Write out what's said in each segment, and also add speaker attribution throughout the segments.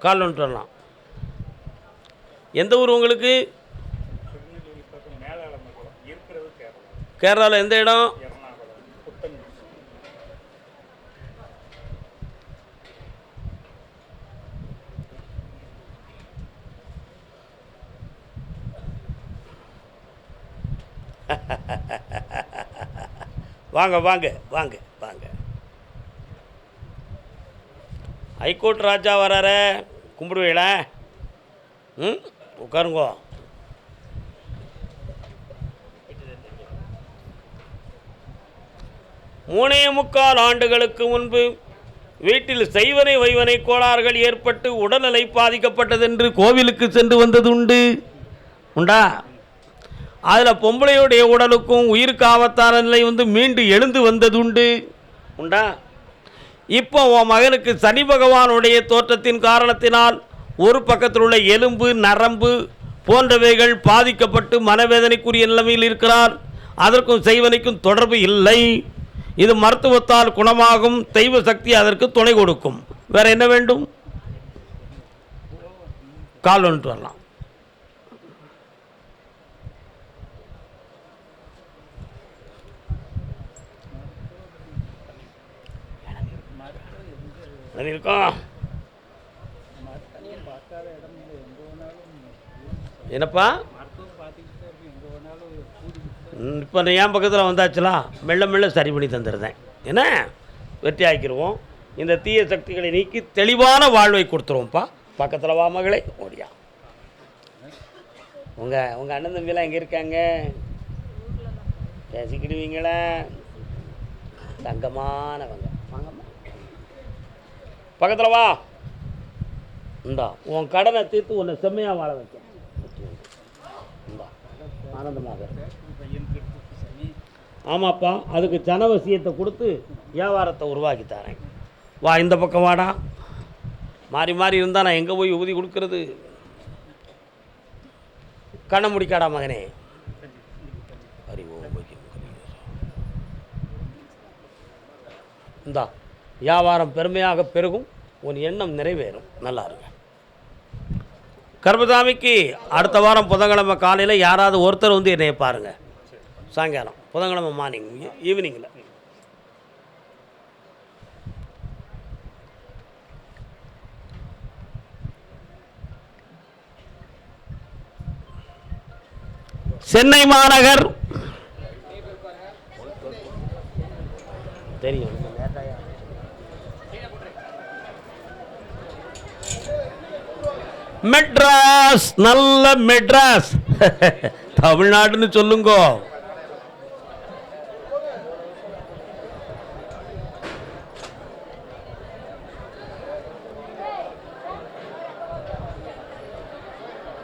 Speaker 1: கால் வந்துட்டு வரலாம் எந்த ஊர் உங்களுக்கு? கேரளாவில் எந்த இடம்? வாங்க வாங்க வாங்க வாங்க ஹைகோர்ட் ராஜா வராரு. கும்பிடுவீங்களா? ம்? உட்காருங்கோ. மூணே முக்கால் ஆண்டுகளுக்கு முன்பு வீட்டில் செய்வனை வைவனை கோளாறுகள் ஏற்பட்டு உடல்நிலை பாதிக்கப்பட்டதென்று கோவிலுக்கு சென்று வந்தது உண்டு? உண்டா அதில் பொம்பளையுடைய உடலுக்கும் உயிருக்கு ஆபத்தான நிலை வந்து மீண்டு எழுந்து வந்தது உண்டு உண்டா? இப்போ உன் மகனுக்கு சனி பகவானுடைய தோற்றத்தின் காரணத்தினால் ஒரு பக்கத்தில் உள்ள எலும்பு நரம்பு போன்றவைகள் பாதிக்கப்பட்டு மனவேதனைக்குரிய நிலைமையில் இருக்கிறார். அதற்கும் செய்வனைக்கும் தொடர்பு இல்லை. இது மருத்துவத்தால் குணமாகும். தெய்வ சக்தி அதற்கு துணை கொடுக்கும். வேற என்ன வேண்டும்? கால் வந்துட்டு வரலாம். அது இருக்கும் என்னப்பா இப்போ என் பக்கத்தில் வந்தாச்சுலாம் மெல்ல மெல்ல சரி பண்ணி தந்துடுறேன். என்ன? வெற்றி ஆக்கிடுவோம் இந்த தீய சக்திகளை நீக்கி தெளிவான வாழ்வை கொடுத்துருவோம்ப்பா. பக்கத்தில் வா மகளே ஓடியா. உங்கள் உங்கள் அண்ணன் தம்பிலாம் எங்கே இருக்காங்க? பேசிக்கிடுவீங்களா. தங்கமானவங்க. பக்கத்தில் வா. இந்தா. உன் கடனை தீர்த்து உன்னை செம்மையாக வாழ வைக்க ஆனந்தமாக. ஆமாப்பா அதுக்கு ஜனவசியத்தை கொடுத்து வியாபாரத்தை உருவாக்கி தரேன். வா இந்த பக்கம் வாடா. மாறி மாறி இருந்தால் நான் எங்கே போய் ஊதி கொடுக்கறது? கண்ணை முடிக்காடா மகனே. இந்தா வியாபாரம் பெருமையாக பெருகும். உன் எண்ணம் நிறைவேறும். நல்லா இருங்க. கர்மசாமிக்கு அடுத்த வாரம் புதன்கிழமை காலையில் யாராவது ஒருத்தர் வந்து என்னைய பாருங்கள் சாயங்காலம். புதன்கிழமை மார்னிங் ஈவினிங்கில் சென்னை மாநகர். தெரியும். மெட்ராஸ் நல்ல மெட்ராஸ். தமிழ்நாடுன்னு சொல்லுங்க.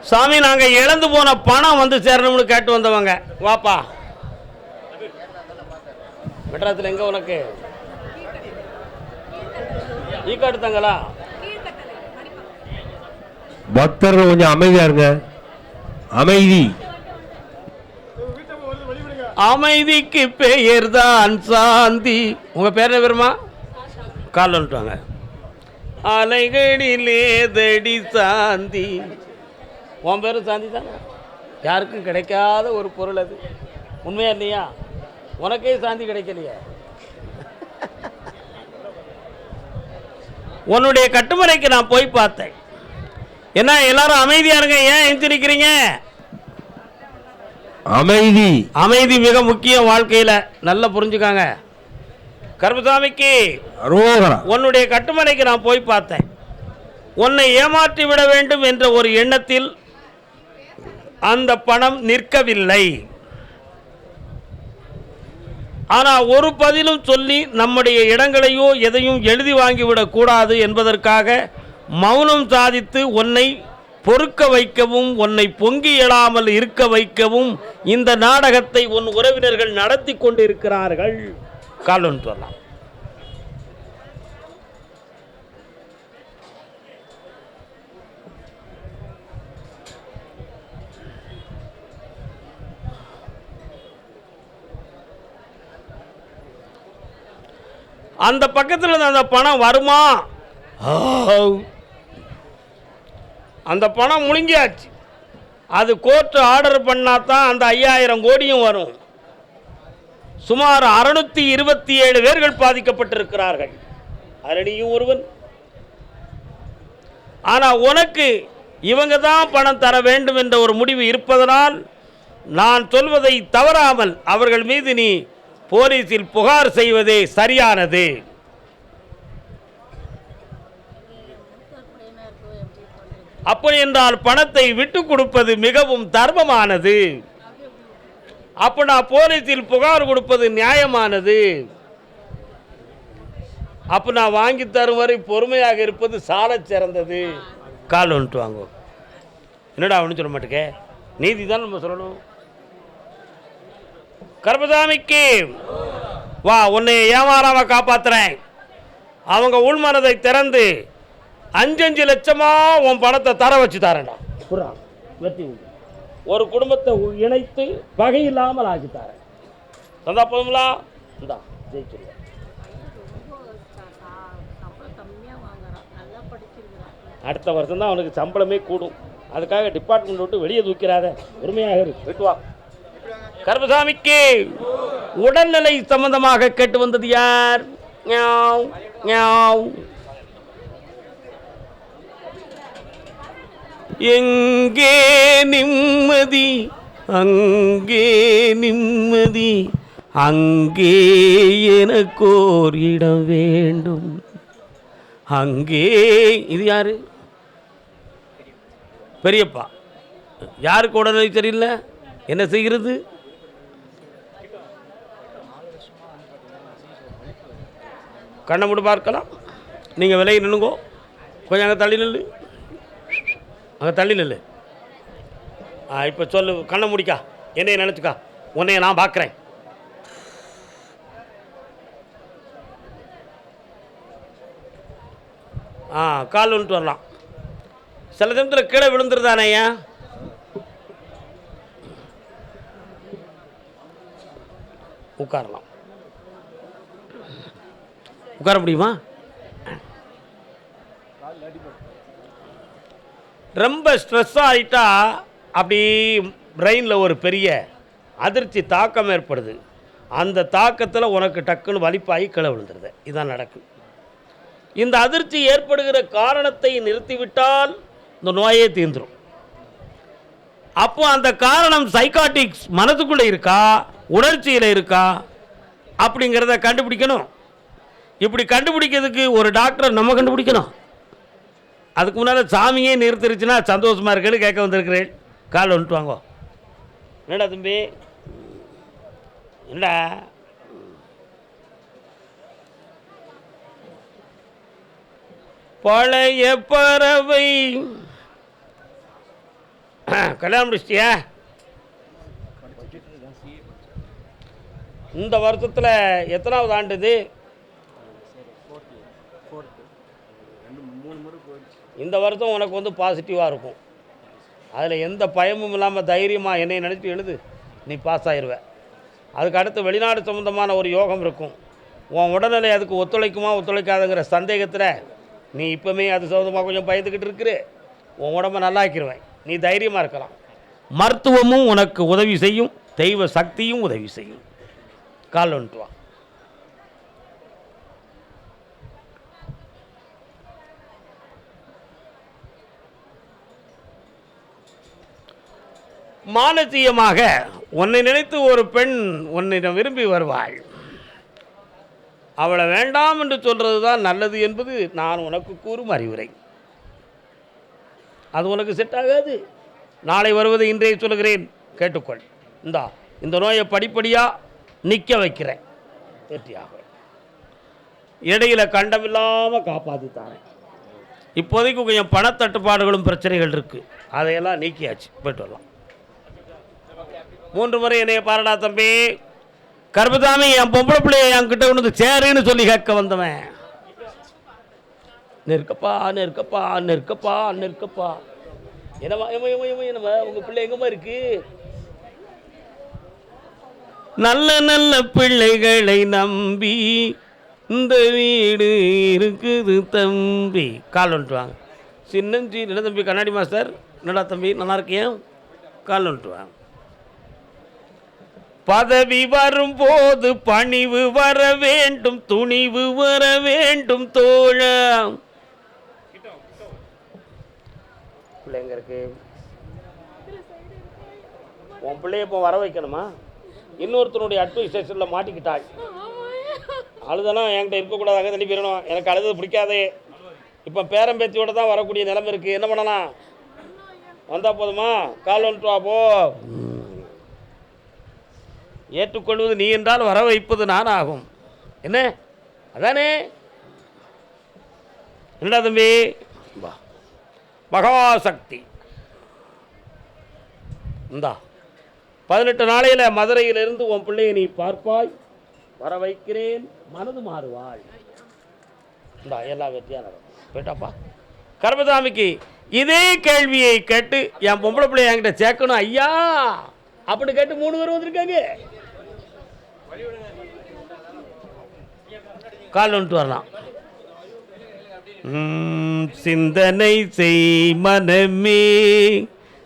Speaker 1: சாமி நாங்க இழந்து போன பணம் வந்து சேரணும்னு கேட்டு வந்தவங்க. வாப்பா. மெட்ராஸில் எங்க உனக்கு? ஈ காட்டு தங்களா?
Speaker 2: பக்தர்கள் கொஞ்சம் அமைதியா இருங்க. அமைதி.
Speaker 1: அமைதிக்கு பெயர் தான் சாந்தி. உங்க பேர் என்ன பெருமா? கால் வந்துட்டாங்க அலைகளிலே தடி சாந்தி. உன் பேரும் சாந்தி தானே? யாருக்கும் கிடைக்காத ஒரு பொருள் அது. உண்மையா இல்லையா? உனக்கே சாந்தி கிடைக்கலையே. உன்னுடைய கட்டுமுறைக்கு நான் போய் பார்த்தேன். என்ன எல்லாரும் அமைதியா இருங்க ஏன் எந்திரிக்கிறீங்க?
Speaker 2: அமைதி.
Speaker 1: அமைதி மிக முக்கியம் வாழ்க்கையில். நல்லா புரிஞ்சுக்காங்க. கருப்பசாமிக்கு உன்னுடைய கட்டுமனைக்கு நான் போய் பார்த்தேன். உன்னை ஏமாற்றி விட வேண்டும் என்ற ஒரு எண்ணத்தில் அந்த பணம் நிற்கவில்லை. ஆனால் ஒரு பதிலும் சொல்லி நம்முடைய இடங்களையோ எதையும் எழுதி வாங்கிவிடக் கூடாது என்பதற்காக மௌனம் சாதித்து உன்னை பொறுக்க வைக்கவும் உன்னை பொங்கி எழாமல் இருக்க வைக்கவும் இந்த நாடகத்தை உன் உறவினர்கள் நடத்தி கொண்டிருக்கிறார்கள். காலன் சொல்லலாம். அந்த பக்கத்தில் இருந்த அந்த பணம் வருமா? அந்த பணம் முழுங்கியாச்சு. அது கோர்ட்டு ஆர்டர் பண்ணால் தான் அந்த ஐயாயிரம் கோடியும் வரும். சுமார் அறுநூத்தி இருபத்தி ஏழு பேர்கள் பாதிக்கப்பட்டிருக்கிறார்கள். அரணியும் ஒருவன். ஆனால் உனக்கு இவங்க தான் பணம் தர வேண்டும் என்ற ஒரு முடிவு இருப்பதனால் நான் சொல்வதை தவறாமல் அவர்கள் மீது நீ போலீஸில் புகார் செய்வதே சரியானது. அப்படி என்றால் பணத்தை விட்டு கொடுப்பது மிகவும் தர்மமானது. அப்படின்னா நான் போலீஸில் புகார் கொடுப்பது நியாயமானது. அப்போ நான் வாங்கி தரும் வரை பொறுமையாக இருப்பது சாலச் சிறந்தது. கால் வந்துட்டு வாங்க. என்னடா ஒன்றும் சொல்ல மாட்டேங்க நீதி தான் நம்ம சொல்லணும். கர்பசாமிக்கு வா உன்னை ஏமாறாம காப்பாத்துறேன். அவங்க உள்மனதை திறந்து அஞ்சு அஞ்சு லட்சமா உன் பணத்தை தர வச்சு தரேன்டா. புறா வெற்றி ஒரு குடும்பத்தை இணைத்து வகை இல்லாமல் ஆக்கி தரேன். தந்தா போதுங்களா இந்தா ஜெயிச்சிருவேன் அடுத்த வருஷம் தான் அவனுக்கு சம்பளமே கூடும். அதுக்காக டிபார்ட்மெண்ட் விட்டு வெளியே தூக்கிறாத. உரிமையாக இரு. விட்டு வா. கருமசாமிக்கு உடல்நிலை சம்பந்தமாக கேட்டு வந்தது யார்? ஞாவ், ஞாவ். எங்கே நிம்மதி? அங்கே நிம்மதி. அங்கே எனக்கோர் இடம் வேண்டும். அங்கே இது யாரு? பெரியப்பா. யாருக்கு உடல்நிலை சரியில்லை? என்ன செய்கிறது? கண்ணை மட்டும் பார்க்கலாம். நீங்கள் விலகி நின்னுங்கோ கொஞ்சம் அங்கே தள்ளி நில்லு. அங்கே தள்ளி நில்லு. ஆ இப்போ சொல்லு கண்ணை முடிக்கா. என்னைய நினச்சிக்கா. உன்னைய நான் பார்க்குறேன் ஆ கால் வந்துட்டு வரலாம். சில சமயத்தில் கீழே விழுந்துருதானே ஏன்? உட்காரலாம். உட்கார முடியுமா? ரொம்ப ஸ்ட்ரெஸ் ஆகிட்டா அப்படி பிரெயினில் ஒரு பெரிய அதிர்ச்சி தாக்கம் ஏற்படுது. அந்த தாக்கத்தில் உனக்கு டக்குன்னு வலிப்பாகி கிளை விழுந்துருது. இதான் நடக்கும். இந்த அதிர்ச்சி ஏற்படுகிற காரணத்தை நிறுத்திவிட்டால் இந்த நோயே தீர்ந்துடும் அப்போ அந்த காரணம் சைக்காட்டிக்ஸ் மனதுக்குள்ளே இருக்கா? உணர்ச்சியில் இருக்கா? அப்படிங்கிறத கண்டுபிடிக்கணும். இப்படி கண்டுபிடிக்கிறதுக்கு ஒரு டாக்டர் நம்ம கண்டுபிடிக்கணும். அதுக்கு முன்னால் சாமியே நிறுத்திருச்சுன்னா சந்தோஷமாக இருக்கேன்னு கேட்க வந்திருக்கிறேன். கால் வந்துட்டு வாங்கோ. என்னடா தம்பி? என்னடா? பழைய பறவை. கல்யாணம் முடிச்சிட்டியா? இந்த வருஷத்தில் எத்தனாவது ஆண்டுது? இந்த வருஷம் உனக்கு வந்து பாசிட்டிவாக இருக்கும். அதில் எந்த பயமும் இல்லாமல் தைரியமாக என்னை நினச்சி எழுது நீ பாஸ் ஆயிடுவேன் அதுக்கு அடுத்து வெளிநாடு சம்மந்தமான ஒரு யோகம் இருக்கும். உன் உடல்நிலை அதுக்கு ஒத்துழைக்குமா ஒத்துழைக்காதுங்கிற சந்தேகத்தில் நீ இப்போமே அது சம்மந்தமாக கொஞ்சம் பயந்துக்கிட்டு இருக்கிற. உன் உடம்ப நல்லாக்கிடுவேன் நீ தைரியமாக இருக்கலாம். மருத்துவமும் உனக்கு உதவி செய்யும் தெய்வ சக்தியும் உதவி செய்யும். கால் வந்துட்டு வா உன்னை நினைத்து ஒரு பெண் உன்னிடம் விரும்பி வருவாள். அவளை வேண்டாம் என்று சொல்கிறது தான் நல்லது என்பது நான் உனக்கு கூறும் அறிவுரை. அது உனக்கு செட் ஆகாது. நாளை வருவது இன்றைய சொல்கிறேன் கேட்டுக்கொள். இந்தா இந்த நோயை படிப்படியாக நிற்க வைக்கிறேன். வெற்றியாக இடையில் கண்டமில்லாமல் காப்பாற்றி தாரேன். இப்போதைக்கு கொஞ்சம் பணத்தட்டுப்பாடுகளும் பிரச்சனைகள் இருக்குது அதையெல்லாம் நீக்கியாச்சு. போயிட்டு வரலாம். மூன்று முறை என்னைய பாருடா தம்பி. கருப்பசாமி என் பொம்பளை பிள்ளைய என்கிட்ட ஒன்று சேருன்னு சொல்லி கேட்க வந்தவன். நெருக்கப்பா நெருக்கப்பா நெருக்கப்பா நெருக்கப்பா. என்னவா ஏமா ஏமா ஏமா என்னவா உங்கள் பிள்ளை எங்கம்மா இருக்கு? நல்ல நல்ல பிள்ளைகளை நம்பி இந்த வீடு இருக்குது தம்பி. கால் வந்துட்டு சின்னஞ்சி என்ன தம்பி கண்ணாடி மாஸ்டர்? என்னடா தம்பி நல்லா இருக்கியா? கால் வந்துட்டு பதவி வரும் போது பணிவு வர வேண்டும் துணிவு வர வேண்டும் தோழ பிள்ளைங்க இருக்கு? உன் பிள்ளைய இப்போ வர வைக்கணுமா? இன்னொருத்தனுடைய அட்மினிஸ்ட்ரேஷனில் மாட்டிக்கிட்டாள் அழுதெல்லாம் என்கிட்ட இருக்கக்கூடாது அங்கே தள்ளி போயிடணும் எனக்கு அழுது பிடிக்காதே. இப்போ பேரம்பேத்தியோட தான் வரக்கூடிய நிலைமை இருக்குது என்ன பண்ணலாம்? வந்தால் போதுமா? கால் வந்துட்டு வா போ. ஏற்றுக்கொள்வது நீ என்றால் வர வைப்பது நான் ஆகும் என்ன? அதானே? என்னடா தம்பி? வா. மகாசக்தி. இந்தா. பதினெட்டு நாளையில் மதுரையிலிருந்து உன் பிள்ளையை நீ பார்ப்பாய். வர வைக்கிறேன் மனது மாறுவாள் இந்தா எல்லா வெற்றியாக நடக்கும். போயிட்டாப்பா. கர்மசாமிக்கு இதே கேள்வியை கேட்டு என் பொம்பளை பிள்ளைய என்கிட்ட சேர்க்கணும் ஐயா. அப்படி கேட்டு மூணு பேர் வந்திருக்காங்க. கால் வந்துட்டு வரலாம். உம், சிந்தனை செய் மனமே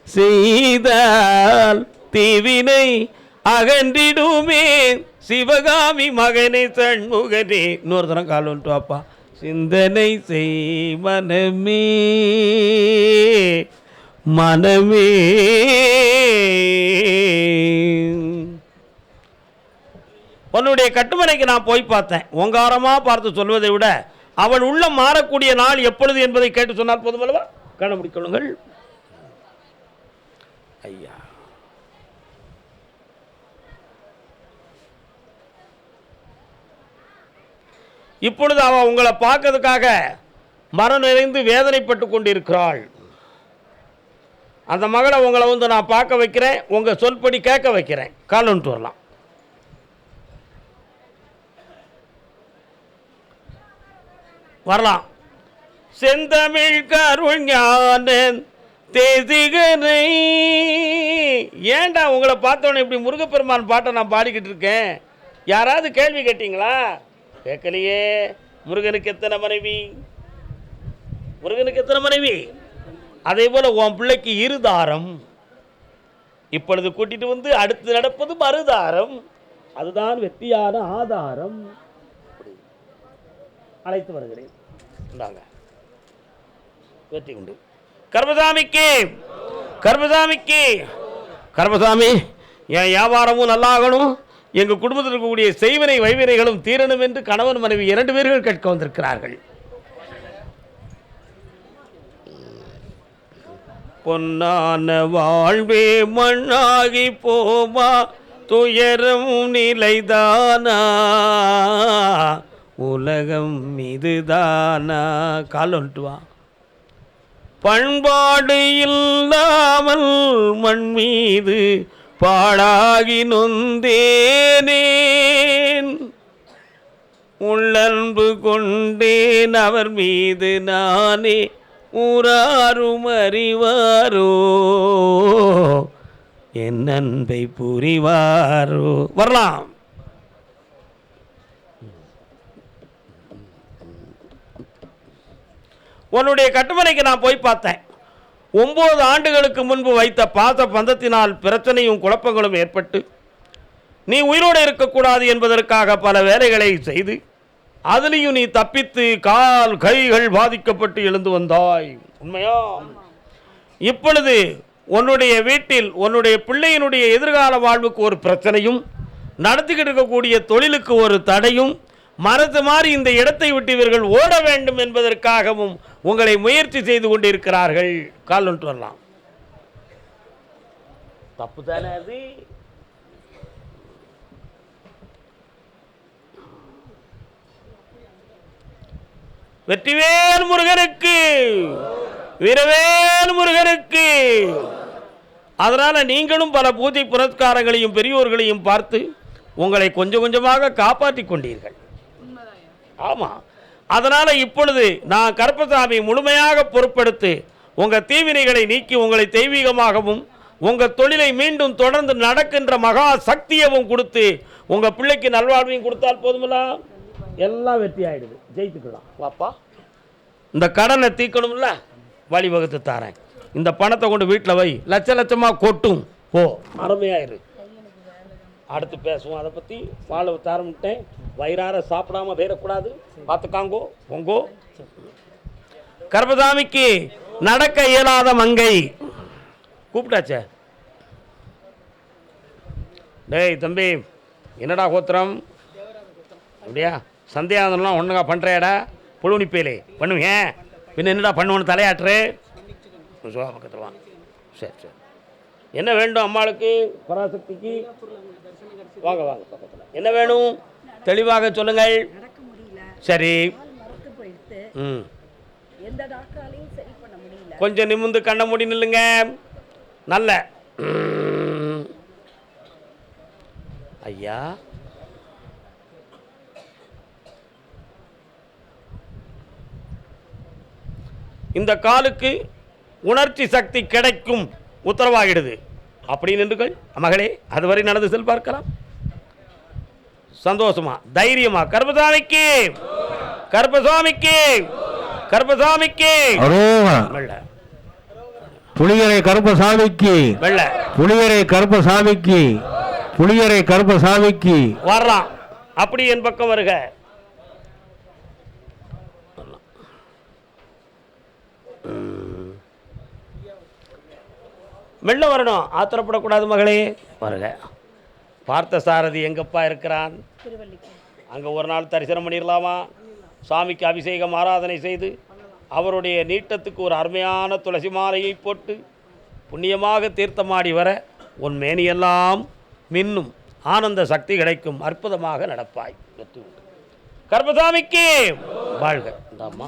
Speaker 1: செய்தால் தீவினை அகன்றிடுமே. சிவகாமி மகனை சண்முகனே. இன்னொரு தரம் கால் வந்துட்டு வாப்பா. சிந்தனை செய் மனமே. மனமே. உன்னுடைய கட்டுமனைக்கு நான் போய் பார்த்தேன். ஓங்காரமாக பார்த்து சொல்வதை விட அவள் உள்ள மாறக்கூடிய நாள் எப்பொழுது என்பதை கேட்டு சொன்னால் போதுமல்லவா? கண்ண ஐயா. இப்பொழுது அவள் உங்களை பார்க்கறதுக்காக மரம் நிறைந்து வேதனைப்பட்டு கொண்டிருக்கிறாள். அந்த மகளை உங்களை வந்து நான் பார்க்க வைக்கிறேன் உங்கள் சொல்படி கேட்க வைக்கிறேன். காலன்ட்டு வரலாம். வரலாம். செந்தமிழ் கருள் ஞான தேசிகனை. ஏன்டா உங்களை பார்த்தோன்னே இப்படி முருகப்பெருமான் பாட்டை நான் பாடிக்கிட்டு இருக்கேன்? யாராவது கேள்வி கேட்டிங்களா? கேட்கலையே. முருகனுக்கு எத்தனை மனைவி? முருகனுக்கு எத்தனை மனைவி? அதே போல் உன் பிள்ளைக்கு இருதாரம். இப்பொழுது கூட்டிட்டு வந்து அடுத்து நடப்பது மறுதாரம். அதுதான் வெற்றியான ஆதாரம். அழைத்து வருகிறேன். வெற்றி உண்டு. கர்மசாமிக்கு கர்மசாமிக்கு. கர்மசாமி என் வியாபாரமும் நல்லாகணும். எங்கள் குடும்பத்தில் இருக்கக்கூடிய செய்வினை வைவினைகளும் தீரணும் என்று கணவன் மனைவி இரண்டு பேர்கள் கேட்க வந்திருக்கிறார்கள். பொன்னான வாழ்வே மண்ணாகி போமா துயரும் நிலைதானா? உலகம் இதுதானா? கால் பண்பாடு இல்லாமல் மண் மீது பாழாகி நொந்தேனேன். உள்ளன்பு கொண்டேன் அவர் மீது நானே ஊராரும் அறிவாரோ? என் அன்பை புரிவாரோ? வரலாம். உன்னுடைய கட்டுமனைக்கு நான் போய் பார்த்தேன். ஒம்பது ஆண்டுகளுக்கு முன்பு வைத்த பாச பந்தத்தினால் பிரச்சனையும் குழப்பங்களும் ஏற்பட்டு நீ உயிரோடு இருக்கக்கூடாது என்பதற்காக பல வேலைகளை செய்து அதுலேயும் நீ தப்பித்து கால் கைகள் பாதிக்கப்பட்டு எழுந்து வந்தாய். உண்மையா? இப்பொழுது உன்னுடைய வீட்டில் உன்னுடைய பிள்ளையினுடைய எதிர்கால வாழ்வுக்கு ஒரு பிரச்சனையும் நடத்திக்கிட்டு இருக்கக்கூடிய தொழிலுக்கு ஒரு தடையும் மறந்து மாறி இந்த இடத்தை விட்டு இவர்கள் ஓட வேண்டும் என்பதற்காகவும் உங்களை முயற்சி செய்து கொண்டிருக்கிறார்கள். கால் ஒன்று வரலாம். தப்பு தானே அது? வெற்றிவேல் முருகனுக்கு வீரவேல் முருகனுக்கு. அதனால் நீங்களும் பல பூஜை புரஸ்காரங்களையும் பெரியோர்களையும் பார்த்து உங்களை கொஞ்சம் கொஞ்சமாக காப்பாற்றி கொண்டீர்கள். ஆமாம் அதனால் இப்பொழுது நான் கருப்பசாமி முழுமையாக பொறுப்படுத்து உங்கள் தீவினைகளை நீக்கி உங்களை தெய்வீகமாகவும் உங்கள் தொழிலை மீண்டும் தொடர்ந்து நடக்கின்ற மகா சக்தியவும் கொடுத்து உங்கள் பிள்ளைக்கு நல்வாழ்வையும் கொடுத்தால் போதுமில்லாம் எல்லாம் வெற்றி ஆயிடுது. ஜெயித்துக்கலாம். வாப்பா. இந்த கடனை தீர்க்கணும்ல வழிவகுத்து தாரேன். இந்த பணத்தை கொண்டு வீட்டில் வை. லட்ச லட்சமாக கொட்டும். போ. அருமையாயிரு. அடுத்து பேசுவோம். அதை பற்றி வாழை தாரமிட்டேன் வயிறார சாப்பிடாம போயிடக்கூடாது. பார்த்துக்காங்கோ பொங்கோ. கர்பசாமிக்கு நடக்க இயலாத மங்கை. கூப்பிட்டாச்சே? டேய் தம்பி என்னடா கோத்திரம்? அப்படியா? சந்தேகம்லாம் ஒன்றுங்க பண்ணுறேடா புழுனிப்பேலே பண்ணுவீங்க பின்ன என்னடா பண்ணுவோன்னு தலையாட்டுரு. சுவா பக்கத்தில் வாங்க சரி சரி. என்ன வேண்டும் அம்மாளுக்கு? பராசக்திக்கு? வாங்க வாங்க பக்கத்தில். என்ன வேணும்? தெளிவாக சொல்லுங்கள். சரி. ம். கொஞ்சம் நிமிந்து கண்ண மூடி நில்லுங்க. நல்ல. ஐயா. இந்த காலுக்கு உணர்ச்சி சக்தி கிடைக்கும் உத்தரவாகிடுது. அப்படி நின்றுகள் மகளே அதுவரை நடந்து செல் பார்க்கலாம். சந்தோஷமா தைரியமா கர்பசாமிக்கு கர்பசாமிக்கு கர்பசாமிக்கு
Speaker 2: புளியரை கருப்பசாமிக்கு
Speaker 1: வெள்ள.
Speaker 2: புளியரை கருப்பசாமிக்கு புளியரை கருப்பசாமிக்கு.
Speaker 1: வர்றான். அப்படி என் பக்கம் வருக. மெல்ல வரணும் ஆத்திரப்படக்கூடாது மகளே. வருக. பார்த்த சாரதி எங்கப்பா இருக்கிறான்? அங்கே ஒரு நாள் தரிசனம் பண்ணிடலாமா சாமிக்கு அபிஷேகம் ஆராதனை செய்து அவருடைய நீட்டத்துக்கு ஒரு அருமையான துளசி மாலையை போட்டு புண்ணியமாக தீர்த்தமாடி வர உன் மேனியெல்லாம் மின்னும் ஆனந்த சக்தி கிடைக்கும் அற்புதமாக நடப்பாய். வெற்றி உண்டு கர்பசாமிக்கு வாழ்க. இந்த அம்மா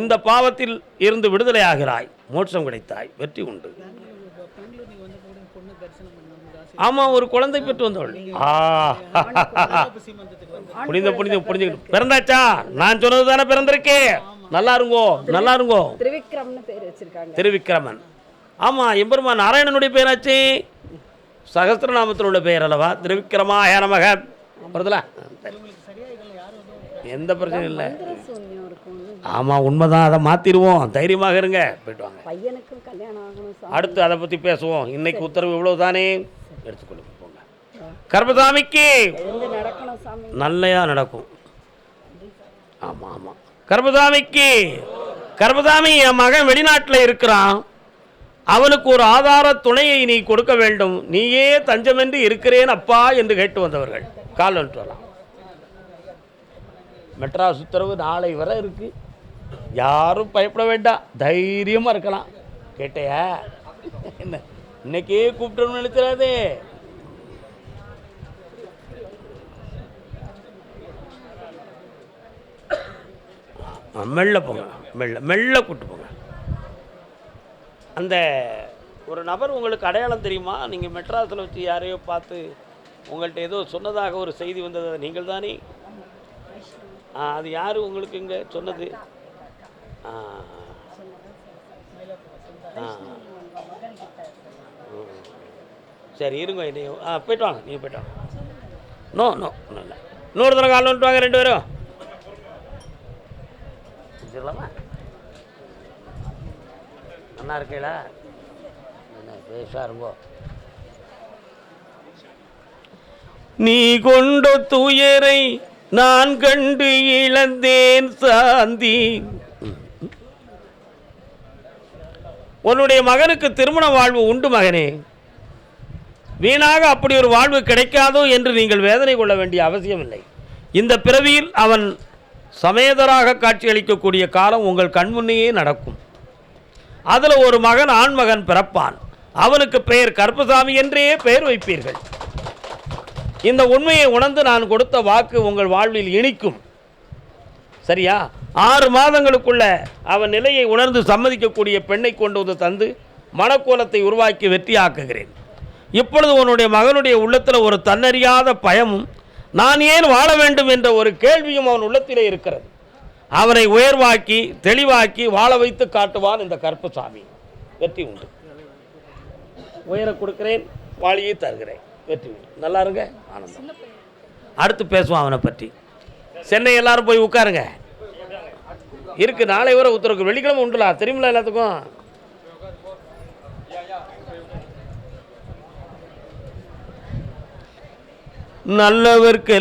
Speaker 1: இந்த பாவத்தில் இருந்து விடுதலை ஆகிறாய் மோட்சம் கிடைத்தாய் வெற்றி உண்டு. ஆமாம் ஒரு குழந்தை பெற்று வந்தவள். ஆ. புனித புனித புனித பிறந்தாச்சா? நான் சொன்னது தானே பிறந்திருக்கே. நல்லா இருங்கோ நல்லா இருங்கோ.
Speaker 3: திரிவிக்ரம்னு பேர் வச்சிருக்காங்க.
Speaker 1: திருவிக்கிரமன். ஆமாம் எம்பெருமான் நாராயணனுடைய பேராச்சு. சகஸ்திரநாமத்தில் உள்ள பெயர் அல்லவா? திருவிக்கிரமாய நமக. வருதுல எந்த பிரச்சனையும் இல்லை. ஆமாம் உண்மைதான். அதை மாற்றிடுவோம் தைரியமாக இருங்க. போயிட்டு வாங்க. அடுத்து அதை பற்றி பேசுவோம். இன்னைக்கு உத்தரவு இவ்வளவு தானே எடுத்துக்கொள்ளுங்க போங்க.
Speaker 3: சாமி?
Speaker 1: நல்லையா நடக்கும். ஆமாம் ஆமாம் கர்பசாமிக்கு கர்பசாமி என் மகன் வெளிநாட்டில் இருக்கிறான். அவனுக்கு ஒரு ஆதார துணையை நீ கொடுக்க வேண்டும். நீயே தஞ்சமென்று இருக்கிறேன் அப்பா என்று கேட்டு வந்தவர்கள். கால் வந்துட்டு வரலாம். மெட்ராஸ் உத்தரவு நாளை வரை இருக்கு. யாரும் பயப்பட வேண்டாம். தைரியமாக இருக்கலாம். கேட்டையா? என்ன? இன்னைக்கே கூப்பிட்டோம்னு நினைச்சிடாதே. ஆ, மெல்ல போங்க மெல்ல மெல்ல கூப்பிட்டு போங்க. அந்த ஒரு நபர் உங்களுக்கு அடையாளம் தெரியுமா? நீங்கள் மெட்ராஸில் வச்சு யாரையோ பார்த்து உங்கள்கிட்ட ஏதோ சொன்னதாக ஒரு செய்தி வந்தது நீங்கள் தானே? ஆ, அது யார் உங்களுக்கு இங்கே சொன்னது? ஆ ஆ ம். சரி இருங்க என்னை ஆ போயிட்டு வாங்க நீங்கள் போயிட்டு வாங்க. நோ நோ ஒன்றும் இல்லை இன்னொரு தடவை கால் வந்துட்டு வாங்க ரெண்டு பேரும். சொல்லலாமா நல்லா இருக்கீங்களா? என்ன பேசா இருங்கோ. நீ கொண்ட துயரை நான் கண்டு இழந்தேன் சாந்தி. உன்னுடைய மகனுக்கு திருமண வாழ்வு உண்டு மகனே. வீணாக அப்படி ஒரு வாழ்வு கிடைக்காதோ என்று நீங்கள் வேதனை கொள்ள வேண்டிய அவசியமில்லை. இந்த பிறவியில் அவன் சமேதராக காட்சியளிக்கக்கூடிய காலம் உங்கள் கண்முன்னையே நடக்கும். அதில் ஒரு மகன் ஆண்மகன் பிறப்பான். அவனுக்கு பெயர் கருப்பசாமி என்றே பெயர் வைப்பீர்கள். இந்த உண்மையை உணர்ந்து நான் கொடுத்த வாக்கு உங்கள் வாழ்வில் இனிக்கும். சரியா? ஆறு மாதங்களுக்குள்ள அவன் நிலையை உணர்ந்து சம்மதிக்கக்கூடிய பெண்ணை கொண்டு வந்து தந்து மனக்கோலத்தை உருவாக்கி வெற்றியாக்குகிறேன். இப்பொழுது உன்னுடைய மகனுடைய உள்ளத்தில் ஒரு தன்னறியாத பயமும் நான் ஏன் வாழ வேண்டும் என்ற ஒரு கேள்வியும் அவன் உள்ளத்திலே இருக்கிறது. அவனை உயர்வாக்கி தெளிவாக்கி வாழ வைத்து காட்டுவான் இந்த கருப்பசாமி. வெற்றி உண்டு. உயர கொடுக்கிறேன் வாழியை தருகிறேன். வெற்றி உண்டு. நல்லா இருங்க ஆனந்தம். அடுத்து பேசுவான் அவனை பற்றி. சென்னை எல்லாரும் போய் உட்காருங்க. இருக்குது நாளை வரை உத்தரவுக்கு வெள்ளிக்கிழமை உண்டுலா தெரியுமில எல்லாத்துக்கும்? நல்லவர்க்கு